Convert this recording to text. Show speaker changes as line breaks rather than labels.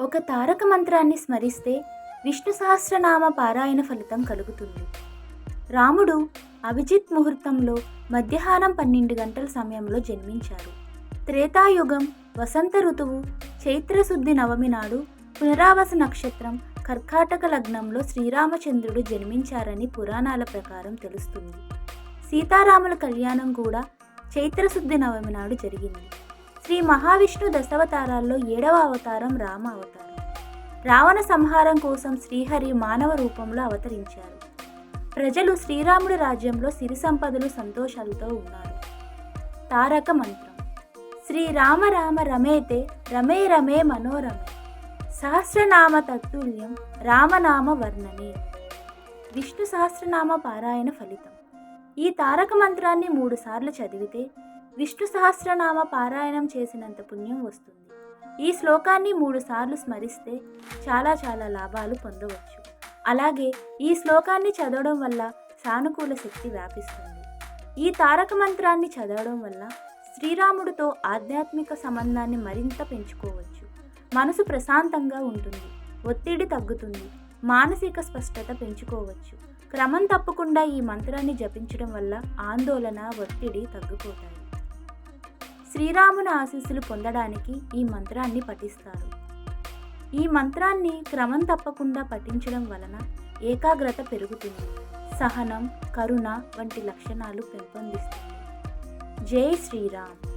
ఒక తారక మంత్రాన్ని స్మరిస్తే విష్ణు సహస్రనామ పారాయణ ఫలితం కలుగుతుంది. రాముడు అభిజిత్ ముహూర్తంలో మధ్యాహ్నం పన్నెండు గంటల సమయంలో జన్మించారు. త్రేతాయుగం వసంత ఋతువు చైత్రశుద్ధి నవమి నాడు పునరావస నక్షత్రం కర్కాటక లగ్నంలో శ్రీరామచంద్రుడు జన్మించారని పురాణాల ప్రకారం తెలుస్తుంది. సీతారాముల కళ్యాణం కూడా చైత్రశుద్ధి నవమి నాడు జరిగింది. శ్రీ మహావిష్ణు దశావతారాల్లో ఏడవ అవతారం రామ అవతారం. రావణ సంహారం కోసం శ్రీహరి మానవ రూపంలో అవతరించారు. ప్రజలు శ్రీరాముడి రాజ్యంలో సిరి సంపదలు సంతోషాలతో ఉన్నారు. తారక మంత్రం. శ్రీరామ రామ రమేతే రమే రమే మనోరమే. సహస్రనామ తత్తుల్యం రామనామ వర్ణనే. విష్ణు సహస్రనామ పారాయణ ఫలితం. ఈ తారక మంత్రాన్ని మూడుసార్లు చదివితే విష్ణు సహస్రనామ పారాయణం చేసినంత పుణ్యం వస్తుంది. ఈ శ్లోకాన్ని మూడు సార్లు స్మరిస్తే చాలా చాలా లాభాలు పొందవచ్చు. అలాగే ఈ శ్లోకాన్ని చదవడం వల్ల సానుకూల శక్తి వ్యాపిస్తుంది. ఈ తారక మంత్రాన్ని చదవడం వల్ల శ్రీరాముడితో ఆధ్యాత్మిక సంబంధాన్ని మరింత పెంచుకోవచ్చు. మనసు ప్రశాంతంగా ఉంటుంది ఒత్తిడి తగ్గుతుంది మానసిక స్పష్టత పెంచుకోవచ్చు. క్రమం తప్పకుండా ఈ మంత్రాన్ని జపించడం వల్ల ఆందోళన ఒత్తిడి తగ్గిపోతాయి శ్రీరాముని ఆశీస్సులు పొందడానికి ఈ మంత్రాన్ని పఠిస్తారు. ఈ మంత్రాన్ని క్రమం తప్పకుండా పఠించడం వలన ఏకాగ్రత పెరుగుతుంది. సహనం కరుణ వంటి లక్షణాలు పెంపొందిస్తుంది. జై శ్రీరామ్!